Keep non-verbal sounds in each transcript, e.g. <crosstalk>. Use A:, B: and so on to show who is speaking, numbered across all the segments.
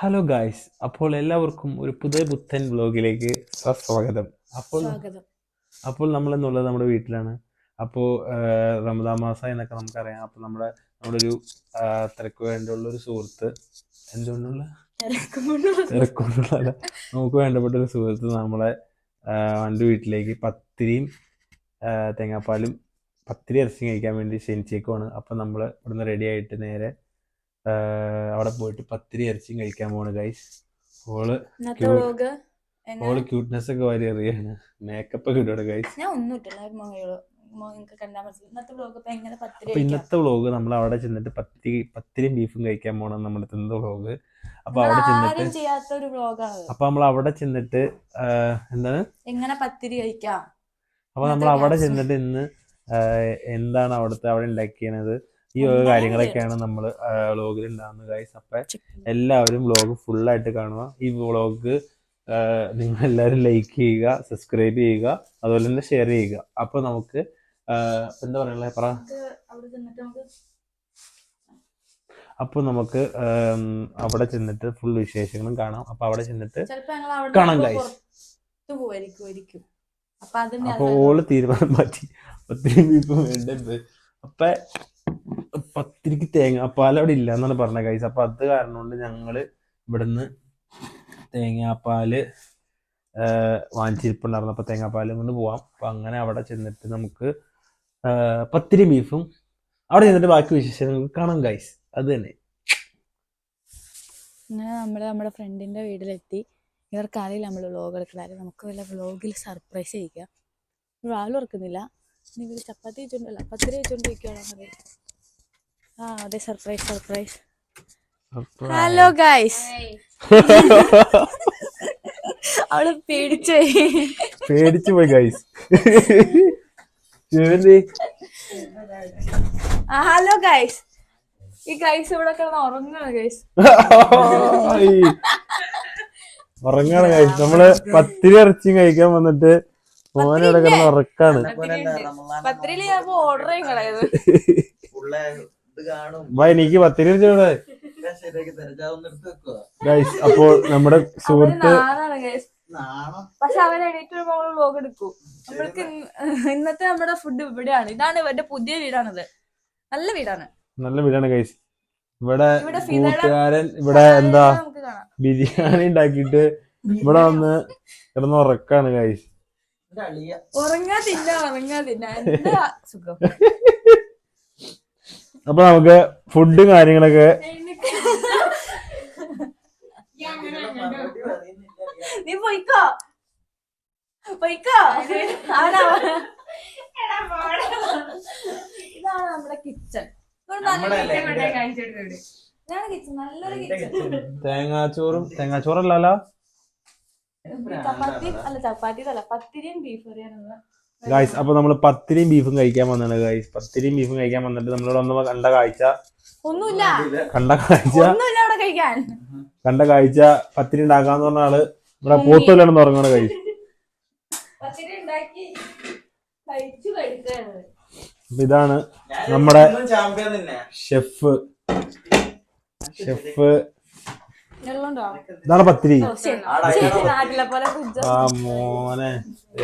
A: Hello guys അപ്പോൾ എല്ലാവർക്കും ഒരു പുതിയ പുത്തൻ വ്ലോഗിലേക്ക് സ്വാഗതം അപ്പോൾ അപ്പോൾ നമ്മൾ എന്നുള്ളത് നമ്മുടെ വീട്ടിലാണ്. അപ്പോൾ റമദാ മാസം എന്നൊക്കെ നമുക്കറിയാം. അപ്പോൾ നമ്മുടെ നമ്മുടെ ഒരു തിരക്ക് വേണ്ടിയുള്ള ഒരു സുഹൃത്ത്. എന്തുകൊണ്ടുള്ള? തിരക്കൊണ്ടുള്ള നമുക്ക് വേണ്ടപ്പെട്ട ഒരു സുഹൃത്ത് നമ്മളെ വണ്ടി വീട്ടിലേക്ക് പത്തിരിയും തേങ്ങാപ്പാലും പത്തിരി ഇറച്ചി കഴിക്കാൻ വേണ്ടി ക്ഷണിച്ചേക്കുവാണ്. അപ്പം നമ്മൾ ഇവിടുന്ന് റെഡി ആയിട്ട് നേരെ അവിടെ പോയിട്ട് പത്തിരി ഇറച്ചിയും കഴിക്കാൻ പോണ് ഗൈസ്
B: ഓൾ
A: ഓൾ ക്യൂട്ട്നെസ് ഒക്കെ വാരി അറിയാണ് മേക്കപ്പ് ഒക്കെ ഇടുവാണ് ഗൈസ്
B: ഞാൻ ഒന്നും ഇട്ടില്ല
A: അപ്പൊ ഇന്നത്തെ വ്ളോഗ് നമ്മൾ അവിടെ ചെന്നിട്ട് പത്തിരി പത്തിരിയും ബീഫും കഴിക്കാൻ പോണം നമ്മുടെ ഇന്നത്തെ വ്ളോഗ് അപ്പൊ അവിടെ ചെന്നിട്ട് അപ്പൊ നമ്മൾ അവിടെ ചെന്നിട്ട് എന്താണ്?
B: എങ്ങനെ പത്തിരി കഴിക്കാം?
A: അപ്പൊ നമ്മൾ അവിടെ. ചെന്നിട്ട് ഇന്ന് എന്താണ് അവിടുത്തെ അവിടെ ഉണ്ടാക്കിയത്? ഈ വക കാര്യങ്ങളൊക്കെയാണ് നമ്മൾ വ്ളോഗിൽ ഉണ്ടാകുന്നത് ഗൈസ് അപ്പൊ എല്ലാവരും വ്ളോഗ് ഫുള്ളായിട്ട് കാണുക. ഈ വ്ളോഗ് നിങ്ങൾ എല്ലാവരും ലൈക്ക് ചെയ്യുക സബ്സ്ക്രൈബ് ചെയ്യുക അതുപോലെ തന്നെ ഷെയർ ചെയ്യുക. അപ്പൊ നമുക്ക് എന്താ പറയാനുള്ളത് പറ. അപ്പോൾ നമുക്ക് അവിടെ ചെന്നിട്ട് ഫുൾ വിശേഷങ്ങളും കാണാം. അപ്പൊ അവിടെ ചെന്നിട്ട് കാണാം
B: ഗൈസ്
A: guys.
B: പുറത്ത് അപ്പൊ അതിന്റെ
A: അപ്പൊ ഓൾ തീരുമാനം മാറ്റി. ഒത്തിരി വേണ്ടത്. അപ്പൊ പത്തിരിക്ക് തേങ്ങാപ്പാൽ അവിടെ ഇല്ല എന്നാണ് പറഞ്ഞ കൈസ് അപ്പൊ അത് കാരണം കൊണ്ട് ഞങ്ങൾ ഇവിടുന്ന് തേങ്ങാപ്പാൽ വാങ്ങിച്ചിരിപ്പുണ്ടായിരുന്നു. അപ്പൊ തേങ്ങാപ്പാലും കൊണ്ട് പോവാം. അപ്പൊ അങ്ങനെ അവിടെ ചെന്നിട്ട് നമുക്ക് പത്തിരി ബീഫും അവിടെ ചെന്നിട്ട് ബാക്കി വിശേഷങ്ങൾ കാണാം ഗൈസ് അത് തന്നെ.
B: അങ്ങനെ നമ്മൾ നമ്മുടെ ഫ്രണ്ടിന്റെ വീട്ടിലെത്തി. ഇവർക്ക് അറിയില്ല നമ്മൾ വ്ലോഗ് എടുക്കലാരും നമുക്ക് വല്ല വ്ലോഗിൽ സർപ്രൈസ് ചെയ്യിക്കാം ആൾ ഓർക്കുന്നില്ല ഇനി ഇവർ ചപ്പാത്തി വെച്ചോണ്ടല്ല പത്തിരി വെച്ചോണ്ടിരിക്കുകയാണോ ആ അതെ സർപ്രൈസ് സർപ്രൈസ് ഹലോ ഗൈസ് അവൾ പേടിച്ചു
A: പേടിച്ചു പോയി ഗൈസ്
B: ഹലോ ഗൈസ് ഈ ഗൈസ് ഇവിടെ കിടന്ന് ഉറങ്ങാണ് ഗൈസ്
A: ഉറങ്ങാണ് നമ്മൾ പത്തിരി ഇറച്ചിയും കഴിക്കാൻ വന്നിട്ട് മോനെ ഇവിടെ കിടന്ന് ഉറക്കാണ്.
B: പത്തിരിയിൽ ഞാൻ ഓർഡർ ചെയ്യും
A: എനിക്ക് ഗൈസ് അപ്പോൾ നമ്മുടെ സുഹൃത്ത്
B: പക്ഷെ അവൻ എണീറ്റ് വരുമ്പോ നമ്മൾ വ്ലോഗ് എടുക്കും. നമ്മൾക്ക് ഇന്നത്തെ നമ്മുടെ ഫുഡ് ഇവിടെയാണ്. ഇതാണ് ഇവരുടെ പുതിയ വീടാണിത്. നല്ല വീടാണ്.
A: നല്ല വീടാണ് ഗൈസ്. ഇവിടെ കൂട്ടുകാരൻ ഇവിടെ എന്താ
B: നമുക്ക് കാണാം.
A: ബിരിയാണി ഉണ്ടാക്കിട്ട് ഇവിടെ വന്ന് കിടന്ന് ഉറക്കാണ് ഗൈസ്.
B: ഉറങ്ങാതില്ല ഉറങ്ങാതില്ല. എന്താ സുഖം? <laughs>
A: അപ്പൊ നമുക്ക് ഫുഡും കാര്യങ്ങളൊക്കെ
B: നീ പോയിക്കോ? പോയിക്കോ? ഇതാണ് നമ്മുടെ കിച്ചൺ
A: തേങ്ങാച്ചോറും തേങ്ങാച്ചോറല്ലല്ലോ
B: ചപ്പാത്തി അല്ല ചപ്പാത്തി അല്ല പത്തിരിയും ബീഫ് കറിയാണ്
A: ഗായ്സ് അപ്പൊ നമ്മൾ പത്തിരിയും ബീഫും കഴിക്കാൻ വന്നാണ് ഗായ്സ് പത്തിരിയും ബീഫും കഴിക്കാൻ വന്നിട്ട് നമ്മളിവിടെ ഒന്ന് കണ്ട കാഴ്ച.
B: ഒന്നുമില്ല.
A: കണ്ട കാഴ്ച.
B: ഒന്നുമില്ല അവിടെ കഴിക്കാൻ.
A: കണ്ട കാഴ്ച പത്തിരി ഉണ്ടാക്കാന്ന് പറഞ്ഞ ആൾ ഇവിടെ പോത്തുമില്ലാണെന്ന് തുടങ്ങണ കഴിച്ചു ഇതാണ് നമ്മുടെ ഷെഫ് ഷെഫ് ഇതാണ് പത്തിരി. ആ മോനെ.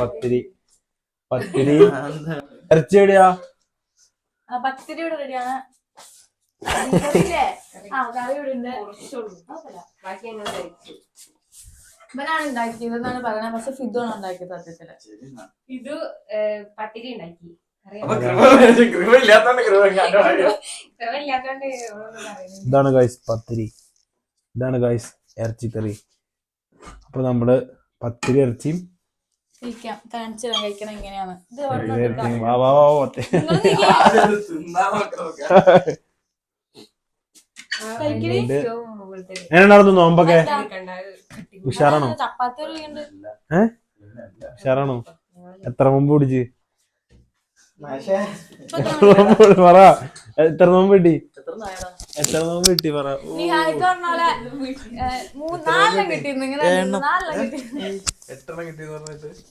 A: പത്തിരി. പത്തിരി. ഇറച്ചി എവിടെയാ
B: പത്തിരി ഇവിടെ റെഡിയാണ്. ഇവനാണ് ഉണ്ടാക്കിയത് എന്നാണ് പക്ഷെ ഉണ്ടാക്കിയത്
C: സത്യത്തിൽ. പത്തിരി ഉണ്ടാക്കി.
A: ഇതാണ് ഗൈസ് പത്തിരി. ഇതാണ് ഗൈസ് ഇറച്ചിക്കറി. അപ്പൊ നമ്മൾ പത്തിരി ഇറച്ചിയും
B: കാണിച്ചു കഴിക്കണം എങ്ങനെയാണ് ഇത് <laughs>
A: എങ്ങനെയുണ്ടായിരുന്നു നോമ്പൊക്കെ? ഉഷാറാണോ?
B: ചപ്പാത്തി
A: ഉഷാറാണോ? എത്ര മുമ്പ് പിടിച്ച്? പറ. എത്ര നോമ്പ് കിട്ടി?
D: എത്ര
A: നോമ്പ് കിട്ടി പറ?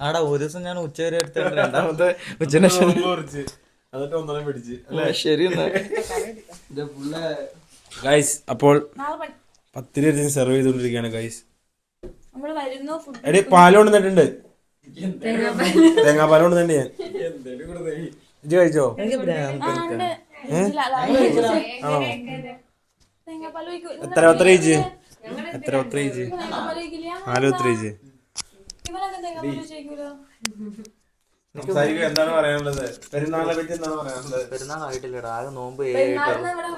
E: ആടാ ഒരു ദിവസം ഞാൻ ഉച്ച വരെ എടുത്തിട്ട് രണ്ടാമത്തെ ഉച്ചന്
A: എന്നിട്ട് ഒന്നരം പിടിച്ച്.
E: ശരി
D: ഇത് ഫുള്ള്
A: ഗൈസ് അപ്പോൾ പത്തിരി ഇറച്ചി സെർവ് ചെയ്തുകൊണ്ടിരിക്കുകയാണ് ഗൈസ്
B: നമ്മൾ വരുന്നു ഫുഡ്
A: എടി പാൽ കൊണ്ടുവന്നിട്ടുണ്ട്. തേങ്ങാപ്പാൽ കൊണ്ടുവന്നിട്ടുണ്ട് ഞാൻ. ഇജ്ജ് കഴിച്ചോ? എത്ര എത്ര എത്ര എത്ര നാലും എത്ര എന്താണ് പറയാനുള്ളത്? പെരുന്നാളിനെ പറ്റി എന്താണ് പറയാനുള്ളത്?
E: പെരുന്നാളായിട്ടില്ലടാ. ആകെ നോമ്പ്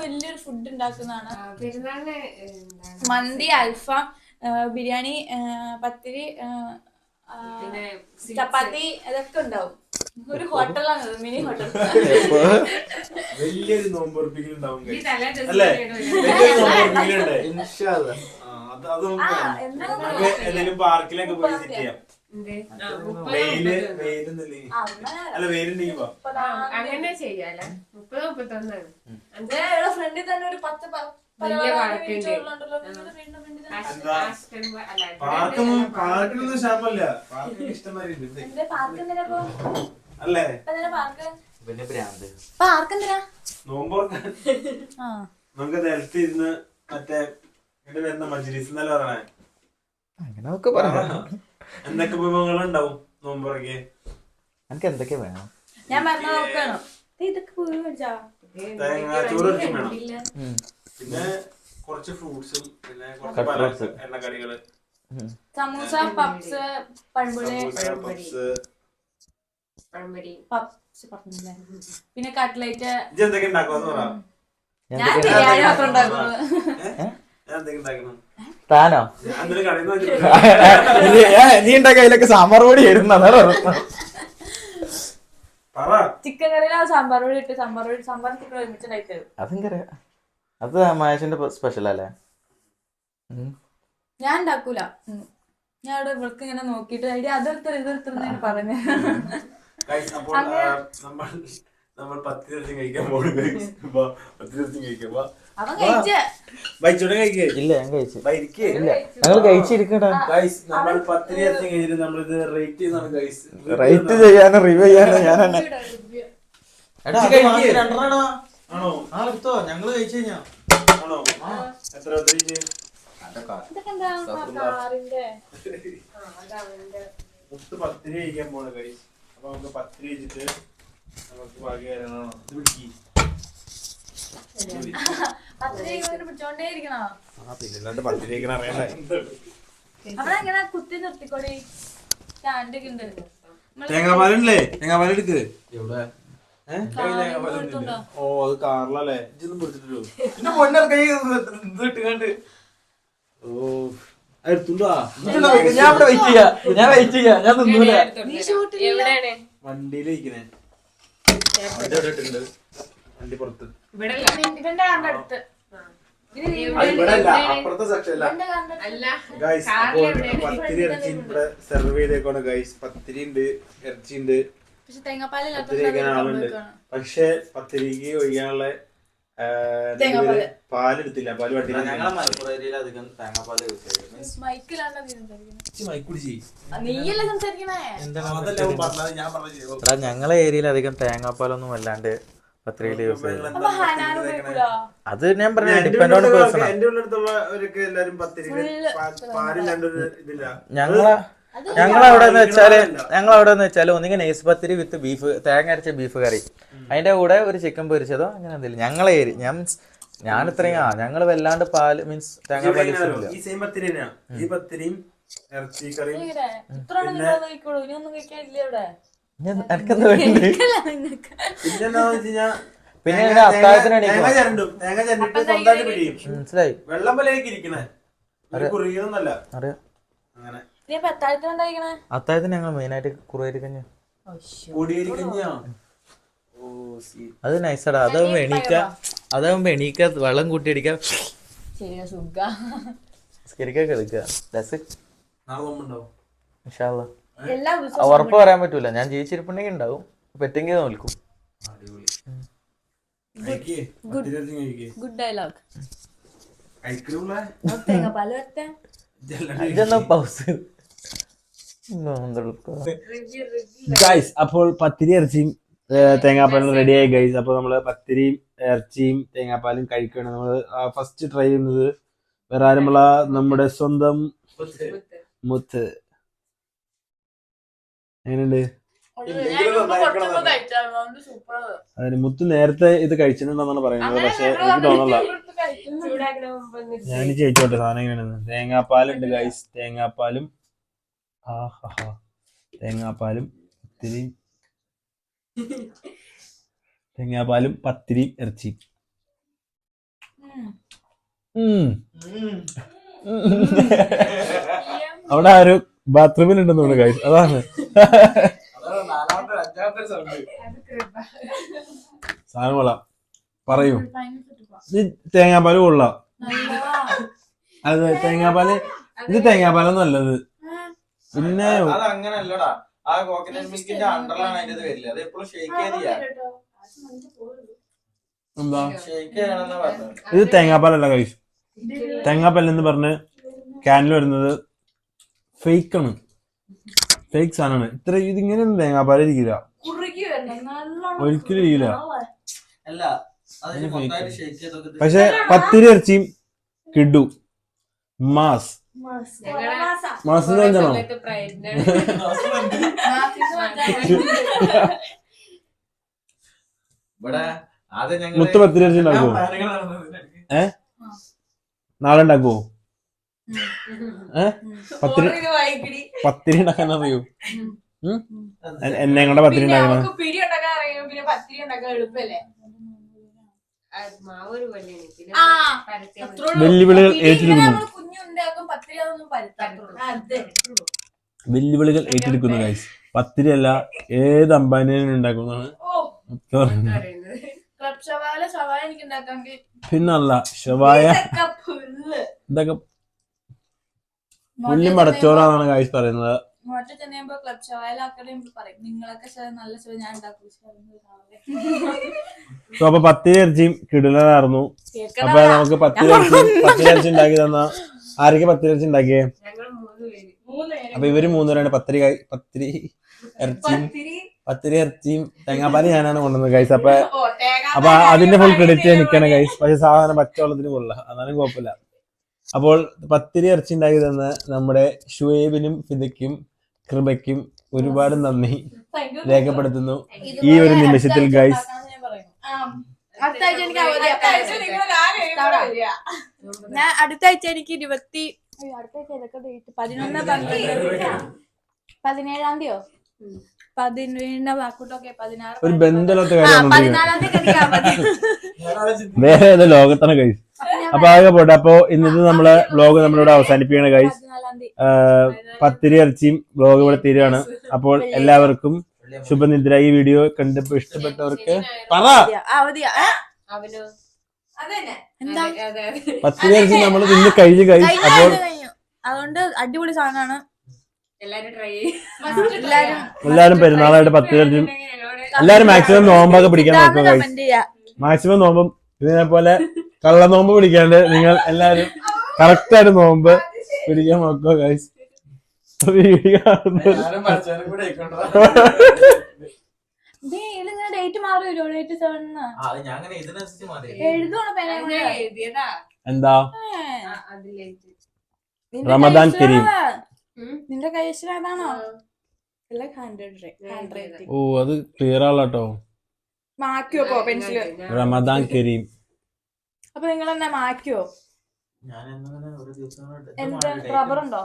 B: വലിയൊരു ഫുഡ് ഉണ്ടാക്കുന്നതാണ്. മന്തി അൽഫാം ബിരിയാണി പത്തിരി ചപ്പാത്തി അതൊക്കെ ഉണ്ടാവും. ഒരു ഹോട്ടലാണ് മിനി ഹോട്ടൽ.
A: വലിയൊരു നോമ്പൊറപ്പിക്കലുണ്ടാവും
C: ഈ തലേ ദിവസം
A: അല്ലേ. വലിയൊരു
E: അല്ലാ.
A: ആ, അത് അത് നമുക്ക്
B: ആ,
A: കാണാം.
B: എന്താ
A: നമുക്ക് എന്തെങ്കിലും പാർക്കിലൊക്കെ പോയി സെറ്റ് ചെയ്യാം?
C: ആ, വെയിൽ.
A: വെയിലൊന്നുമില്ലെങ്കിൽ
B: അങ്ങനെ
A: അല്ല വെയിലുണ്ടെങ്കിൽ വാ
C: ആ, അങ്ങനെ ചെയ്യാലേ. മുപ്പത് മുപ്പത്തൊന്നാണ് അഞ്ച്
B: ഫ്രണ്ടിൽ തന്നെ ഒരു പത്ത് പ-
C: വലിയ.
B: വിരിച്ചുകൊണ്ടുണ്ടല്ലോ. നിങ്ങളുടെ വീടിന്റെ ഫ്രണ്ടിൽ
A: പാർക്കൊന്നും
C: പാർക്ക്.
A: പാർക്കിനൊന്നും ക്ഷാമല്ല പാർക്കൊക്കെ ഇഷ്ടംമാതിരി ഉണ്ട്
B: എന്തേ പാർക്ക് എന്തിനാ ഇപ്പൊ?
A: അല്ലേ?
E: പിന്നെ ഭ്രാന്ത്.
B: പാർക്ക് എന്തിനാ?
A: നോമ്പുറക്കാൻ
B: ആ.
A: നമുക്ക് നിലത്ത് ഇരുന്ന് മറ്റേ ഇവിടെ വരുന്ന മജ്ലിസ് എന്നല്ല പറയണേ?
E: അങ്ങനെ നമുക്ക് പറയാം.
A: എന്തൊക്കെ വിഭവങ്ങൾ ഉണ്ടാവും നോമ്പുറക്ക്
E: എനിക്ക് എന്തൊക്കെ വേണം?
B: ഞാൻ പറഞ്ഞു നോക്കാണോ. ദേ ഇതൊക്കെ പോയി മേടിച്ചാ.
A: തേങ്ങ ചോറ് ഇറച്ചി വേണം.
C: ഇല്ല.
A: പിന്നെ കുറച്ച് ഫ്രൂട്ട്സും പിന്നെ കുറച്ച്
E: Cut
A: പല
E: fruits. എണ്ണക്കടികൾ.
B: സമൂസ പപ്സ് പഴംപൊരി.
A: സമൂസ, പപ്സ്.
C: പഴംപൊരി.
B: പപ്സ് പറഞ്ഞില്ലേ? പിന്നെ കട്ട്ലേറ്റ്.
A: ഇജ്ജ് എന്തൊക്കെ ഉണ്ടാക്കുമെന്ന് പറ.
E: ഞാൻ
B: ഞാൻ
E: എന്തൊക്കെ
B: ബിരിയാണി മാത്രം ഉണ്ടാക്കുന്നത്
A: ഞാൻ എന്തൊക്കെ ഉണ്ടാക്കണം
E: താനോ?
A: ഞാൻ എന്തെങ്കിലും കടയിൽ നിന്ന് വെച്ചിട്ട്
E: നീ അതിലൊക്കെ സാമ്പാർ പൊടി വരുന്ന അതാണ് ഉറപ്പ്.
A: പറ.
B: ചിക്കൻ കറിയിലാണ് സാമ്പാർ പൊടി ഇട്ട് സാമ്പാർ പൊടി സാമ്പാർ ചിക്കൻ ഒരുമിച്ച് ഉണ്ടാക്കി തരും
E: അതെനിക്കറിയാം അത് മഹേഷിന്റെ സ്പെഷ്യൽ അല്ലേ.
B: ഞാൻ ഉണ്ടാക്കൂല. ഞാൻ അവിടെ ഇവർക്ക് ഇങ്ങനെ നോക്കിട്ട് ഐഡിയ അതെടുത്തത് ഇതെടുത്തെന്ന് പറഞ്ഞു
A: നമ്മൾ പത്തി ദിവസം കഴിക്കാൻ പത്തി ദിവസം
E: ഇല്ല ഞാൻ കഴിച്ചു. ഇല്ല ഞങ്ങൾ
A: നമ്മൾ പത്ത് ദിവസം കഴിഞ്ഞിട്ട് നമ്മളിത് റേറ്റ് ചെയ്യുന്നതാണ്
E: റേറ്റ് ചെയ്യാനും റിവ്യൂ ചെയ്യാനോ ഞാൻ തന്നെ.
A: ആണോ?
E: ആ എടുത്തോ ഞങ്ങൾ കഴിച്ചു കഴിഞ്ഞാ.
A: ആണോ? എത്ര എത്ര ഇഞ്ച്?
B: ഇതൊക്കെ എന്താ ആ കാറിന്റെ. <laughs>
C: ആ, അതാ
A: മുത്ത് പത്തിരി കഴിക്കാൻ പോണ അപ്പൊ നമുക്ക് പത്തിരി കഴിച്ചിട്ട് നമുക്ക് ബാക്കി കാര്യങ്ങളാണോ ഇത് പിടിക്ക്. <laughs>
B: പത്തിരി ഇങ്ങനെ പിടിച്ചോണ്ടേ ഇരിക്കണോ
A: ആ പിന്നല്ലാണ്ട് പത്തിരി കഴിക്കാൻ അറിയണ്ടേ
B: എങ്ങനെ കുത്തി നിർത്തിക്കോടി. സ്റ്റാൻഡ്
A: എടുക്ക്.
E: എവിടെ?
A: ഓ അത് കാറിലല്ലേ? ഇതൊന്നും പിടിച്ചിട്ടില്ലോ <laughs> പിന്നെ പൊന്നർ കൈ ഇത് ഇട്ടുകണ്ട്. ഓ എടുത്തുണ്ടോ
E: ഞാൻ ഇവിടെ വെയിറ്റ് ചെയ്യാ. ഞാൻ വെയിറ്റ് ചെയ്യാ. ഞാൻ തിന്നൂല
A: വണ്ടി അവിടെ ഇട്ടിട്ടുണ്ട്. വണ്ടി പുറത്ത്. അപ്പുറത്തെ ഗൈസ് അപ്പോൾ? പത്തിരി ഇറച്ചി ഇവിടെ സെർവ് ചെയ്തേക്കാണ് ഗൈസ് പത്തിരി ഉണ്ട് ഇറച്ചി ഉണ്ട്
B: പക്ഷെ
A: പക്ഷെ പത്തിരിക്ക് ഒഴിക്കാനുള്ള? പാലെടുത്തില്ല. പാൽ വട്ടിയില്ല
E: ഞങ്ങളെ മലപ്പുറം ഏരിയയിൽ അധികം തേങ്ങാപ്പാൽ യൂസ് ചെയ്യും. ഞങ്ങളെ ഏരിയയിൽ അധികം തേങ്ങാപ്പാലൊന്നും അല്ലാണ്ട് പത്രികയിൽ യൂസ് ചെയ്യും അത് ഞാൻ പറഞ്ഞ ഡിപ്പെൻഡ് ഓൺ പേഴ്സൺ ഞങ്ങളെ
B: അത്
E: ഞങ്ങളവിടെ എന്ന് വെച്ചാൽ ഞങ്ങളവിടെ എന്ന് വെച്ചാൽ ഒന്നിങ്ങനെ നൈസ് പത്തിരി വിത്ത് ബീഫ് തേങ്ങ അരച്ച ബീഫ് കറി. അതിന്റെ കൂടെ ഒരു ചിക്കൻ പൊരിച്ചതോ അങ്ങനെ എന്തെങ്കിലും. ഞങ്ങളെ ഏരി ഞാൻ ഞാൻ ഇത്രയും ആ ഞങ്ങൾ വല്ലാണ്ട് പാൽ മീൻസ് തേങ്ങ യൂസ്
A: ഈ സെയിം പത്തിരിയും ഇറച്ചി കറിയും
E: എനിക്കെന്താ
B: നിങ്ങൾക്ക്
A: പിന്നെ വെച്ച്
E: അത്താഴത്തിന് മനസ്സിലായി.
A: വെള്ളം പോലെ ഇരിക്കണേ.
E: അറിയാം അത്താഴത്തിന് ഞങ്ങൾ മെയിനായിട്ട് കുറുവരി കഞ്ഞി
A: പൊടിയേരി ഓ സീ.
E: അത് നൈസടാ അതാവുമ്പോ എണീക്ക. അതാവുമ്പോ എണീക്ക വെള്ളം കൂട്ടി അടിക്കാം. ഉറപ്പ് പറയാൻ പറ്റൂല. ഞാൻ ജീവിച്ചിരിപ്പുണ്ടെങ്കിൽ ഉണ്ടാവും. പറ്റെങ്കിൽ നോൽക്കും
B: ഗുഡ് ഡയലോഗ്
E: പൗസ്
A: ഗൈസ് അപ്പോൾ പത്തിരി ഇറച്ചിയും തേങ്ങാപ്പാലും റെഡി ആയി ഗൈസ് അപ്പോൾ നമ്മൾ പത്തിരിയും ഇറച്ചിയും തേങ്ങാപ്പാലും കഴിക്കുകയാണ്. നമ്മൾ ഫസ്റ്റ് ട്രൈ ചെയ്യുന്നത് വേറെ ആരുമുള്ള നമ്മുടെ സ്വന്തം മുത്ത്. എങ്ങനെയുണ്ട്? അതിന് മുത്ത് നേരത്തെ ഇത് കഴിച്ചിട്ടുണ്ടെന്നാണ് പറയുന്നത്. പക്ഷെ എനിക്ക് തോന്നല്ല ഞാൻ ചോദിച്ചോട്ടെ സാധനം എങ്ങനെയാണ്? തേങ്ങാപ്പാലുണ്ട് ഗൈസ് തേങ്ങാപ്പാലും ആ ഹാ ഹാ. തേങ്ങാപ്പാലും പത്തിരി തേങ്ങാപ്പാലും പത്തിരി ഇറച്ചി. അവിടെ ഒരു ബാത്റൂമിൽ ഉണ്ടെന്ന് തോന്നുന്നു കാര്യം അതാണ്. സാധനം കൊള്ളാം. പറയൂ. തേങ്ങാപ്പാൽ കൊള്ളാം. അത് തേങ്ങാപ്പാൽ ഇത് തേങ്ങാപ്പാലൊന്നും അല്ലത്. പിന്നെ
E: അത് അങ്ങനല്ലടാ ആ കോക്കനട്ട് മിൽക്കിന്റെ അണ്ടറിലാണ് അതിന്റെ ഇത് വരില്ല. അത് എപ്പോഴും ഷേക്ക് ചെയ്തില്ല
A: എന്താ?
E: ഷേക്ക് ചെയ്യണമെന്നാ പറഞ്ഞത്.
A: ഇത് തേങ്ങാപ്പാലല്ല കൈസ് തേങ്ങാപ്പാൽ എന്ന് പറഞ്ഞ് ക്യാനിൽ വരുന്നത് ഫേക്ക് ആണ്. ഫേക്ക് സാധനമാണ്. ഇത്ര ഇതിങ്ങനെയൊന്നും തേങ്ങാപ്പാൽ ഇരിക്കില്ല. ഒരിക്കലും ഇരിക്കില്ല. പക്ഷെ പത്തിരി ഇറച്ചിയും കിഡു മാസ്. മാസം.
C: പ്രയത്നം. <laughs>
E: ഇവിടെ ആദ്യം ഞങ്ങൾ
A: മുത്ത് ഉണ്ടാക്കുവോ നാളെ ഉണ്ടാക്കുവോ? ഏ? പത്തിരി പത്തിരി ഉണ്ടാക്കാൻ അറിയൂ? എന്നെ കൊണ്ട് പത്തിരി ഉണ്ടാക്കണം. വെല്ലുവിളികൾ ഏറ്റെടുക്കുന്നു.
B: കുഞ്ഞുണ്ടാക്കും പത്തിരി അതൊന്നും പരത്താത്തുള്ളൂ അതെ.
A: വെല്ലുവിളികൾ ഏറ്റെടുക്കുന്നു ഗൈസ് പത്തിരി അല്ല ഏത് അമ്പാനിയും ഉണ്ടാക്കുന്നതാണ്? പിന്നല്ല ഷവായ.
B: ഇതൊക്കെ പുല്ല്.
A: പടച്ചോറാന്നാണ് ഗൈസ് പറയുന്നത്. അപ്പൊ പത്തിരി ഇറച്ചിയും കിടിലനായിരുന്നു. അപ്പൊ നമുക്ക് പത്തിരി ഇറച്ചി പത്തിരി ഇറച്ചി ഉണ്ടാക്കി തന്ന. ആരൊക്കെ പത്തിരി ഇറച്ചി ഉണ്ടാക്കിയേ അപ്പൊ ഇവർ മൂന്നുപേരാണ് പത്തിരി പത്രി പത്തിരി ഇറച്ചിയും
B: പത്തിരി.
A: ഇറച്ചിയും തേങ്ങാപ്പാൽ ഞാനാണ് കൊണ്ടുവന്നത് ഗൈസ് അപ്പൊ അപ്പൊ അതിന്റെ ഫുൾ ക്രെഡിറ്റ് നിൽക്കണ ഗൈസ് പക്ഷെ സാധാരണ പച്ചവെള്ളത്തിന് കൊള്ളാം അതാണ് കുഴപ്പമില്ല. അപ്പോൾ പത്തിരി ഇറച്ചി ഉണ്ടാക്കി തന്ന നമ്മുടെ ഷുവേബിനും ഫിദയ്ക്കും കൃപയ്ക്കും ഒരുപാട് നന്ദി രേഖപ്പെടുത്തുന്നു. ഈ ഒരു നിമിഷത്തിൽ ഗൈസ്
B: ആഴ്ച ഉണ്ടാക്കാമെന്ന് ഞാൻ പറയുന്നു. ആ, അടുത്ത ആഴ്ച എനിക്ക് വരിക. ഞാൻ അടുത്ത ആഴ്ച എനിക്ക് ഇരുപത്തി ഏതൊക്കെ ഡേറ്റ് പതിനൊന്ന് പന്ത്രണ്ട്. പതിനേഴാം തീയതിയോ? പതിനേഴിന്റെ വാക്കൂട്ടൊക്കെ പതിനാറ്
A: ഒരു ബന്ധമില്ലാത്ത
B: ആ,
A: കാര്യമാണ്
B: പതിനാലാം തീയതി എനിക്ക് അവധി.
A: വേറെ ഏതോ ലോകത്താണ് ഗൈസ് അപ്പൊ ആകെ പോട്ടെ. അപ്പൊ ഇന്നത്തെ നമ്മളെ ബ്ലോഗ് നമ്മളിവിടെ അവസാനിപ്പിക്കുകയാണ്
B: കൈ
A: പത്തിരി ഇറച്ചിയും ബ്ലോഗ് ഇവിടെ തീരുകയാണ്. അപ്പോൾ എല്ലാവർക്കും ശുഭനിദ്ര. ഈ വീഡിയോ കണ്ടപ്പോ ഇഷ്ടപ്പെട്ടവർക്ക് പറ.
C: അതെ അതെ.
A: നമ്മൾ ഇന്ന് കഴിഞ്ഞു കഴിച്ചു
B: കഴിഞ്ഞു,
A: അപ്പോൾ.
B: അതുകൊണ്ട് അടിപൊളി സാധനമാണ്.
C: എല്ലാരും
A: പെരുന്നാളായിട്ട് പത്ത് ഇറച്ചി എല്ലാരും മാക്സിമം നോമ്പൊക്കെ പിടിക്കാൻ നോക്കുക
B: കമന്റ് ചെയ്യാ.
A: മാക്സിമം നോമ്പും ഇതിനെ പോലെ കള്ള നോമ്പ് പിടിക്കാണ്ട് നിങ്ങൾ എല്ലാരും കറക്റ്റ് ആയിട്ട് നോമ്പ് പിടിക്കാൻ നോക്കുക ഗൈസ്
B: ഡേറ്റ് മാറി വരുമോ ഡേറ്റ് സെവൻ എഴുതണം പേന
A: എന്താ? റമദാൻ കരീം.
B: നിന്റെ കൈശ്വരം
A: ഓ അത് ക്ലിയർ ആളാട്ടോ
B: മാക്കിയോ പോ
C: പെൻസിൽ
A: റമദാൻ കരീം.
B: അപ്പൊ നിങ്ങൾ എന്നാ മാക്കിയോ റബ്ബർ ഉണ്ടോ?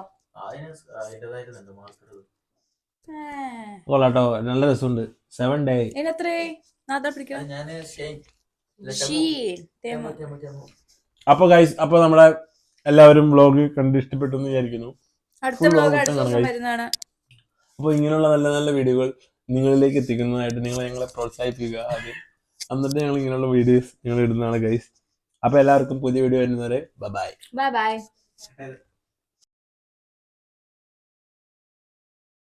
A: കൊള്ളാട്ടോ നല്ല രസമുണ്ട്. സെവൻ ഡേ അപ്പൊ ഗൈസ് അപ്പൊ നമ്മളെ എല്ലാവരും വ്ലോഗ് കണ്ട് ഇഷ്ടപ്പെട്ടു എന്ന് വിചാരിക്കുന്നു. അപ്പൊ ഇങ്ങനെയുള്ള നല്ല നല്ല വീഡിയോകൾ നിങ്ങളിലേക്ക് എത്തിക്കുന്നതായിട്ട് നിങ്ങൾ ഞങ്ങളെ പ്രോത്സാഹിപ്പിക്കുക. ആദ്യം എന്നിട്ട് ഞങ്ങൾ ഇങ്ങനെയുള്ള വീഡിയോസ് ഞങ്ങൾ ഇടുന്നതാണ് ഗൈസ് അപ്പൊ എല്ലാവർക്കും പുതിയ വീഡിയോ വരുന്നവരെ ബൈ
B: ബൈ ബൈ